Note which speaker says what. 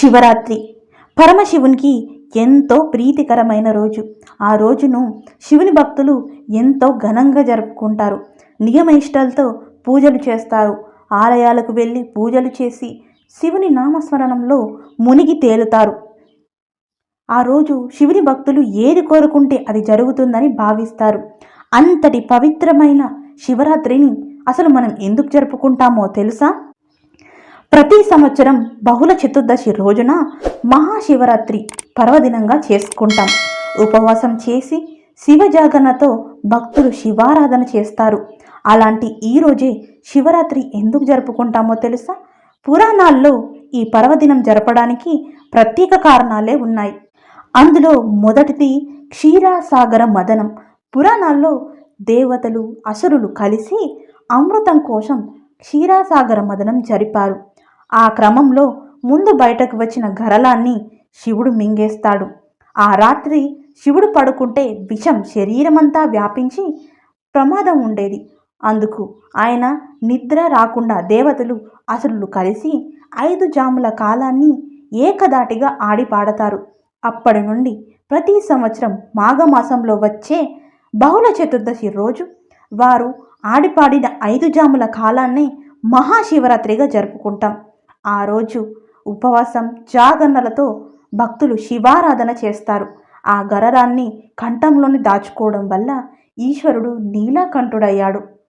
Speaker 1: శివరాత్రి. పరమశివునికి ఎంతో ప్రీతికరమైన రోజు. ఆ రోజును శివుని భక్తులు ఎంతో ఘనంగా జరుపుకుంటారు. నియమయిష్టాలతో పూజలు చేస్తారు. ఆలయాలకు వెళ్ళి పూజలు చేసి శివుని నామస్మరణంలో మునిగి తేలుతారు. ఆ రోజు శివుని భక్తులు ఏది కోరుకుంటే అది జరుగుతుందని భావిస్తారు. అంతటి పవిత్రమైన శివరాత్రిని అసలు మనం ఎందుకు జరుపుకుంటామో తెలుసా? ప్రతి సంవత్సరం బహుళ చతుర్దశి రోజున మహాశివరాత్రి పర్వదినంగా చేసుకుంటాం. ఉపవాసం చేసి శివజాగరణతో భక్తులు శివారాధన చేస్తారు. అలాంటి ఈ రోజే శివరాత్రి ఎందుకు జరుపుకుంటామో తెలుసా? పురాణాల్లో ఈ పర్వదినం జరపడానికి ప్రత్యేక కారణాలే ఉన్నాయి. అందులో మొదటిది క్షీరాసాగర మదనం. పురాణాల్లో దేవతలు అసురులు కలిసి అమృతం కోసం క్షీరాసాగర మదనం జరిపారు. ఆ క్రమంలో ముందు బయటకు వచ్చిన గరలాన్ని శివుడు మింగేస్తాడు. ఆ రాత్రి శివుడు పడుకుంటే విషం శరీరమంతా వ్యాపించి ప్రమాదం ఉండేది. అందుకు ఆయన నిద్ర రాకుండా దేవతలు అసురులు కలిసి ఐదు జాముల కాలాన్ని ఏకదాటిగా ఆడి పాడతారు. అప్పటి నుండి ప్రతి సంవత్సరం మాఘమాసంలో వచ్చే బహుళ చతుర్దశి రోజు వారు ఆడిపాడిన ఐదు జాముల కాలాన్ని మహాశివరాత్రిగా జరుపుకుంటాం. ఆ రోజు ఉపవాసం జాగరణలతో భక్తులు శివారాధన చేస్తారు. ఆ గరరాన్ని కంఠంలోని దాచుకోవడం వల్ల ఈశ్వరుడు నీలాకంఠుడయ్యాడు.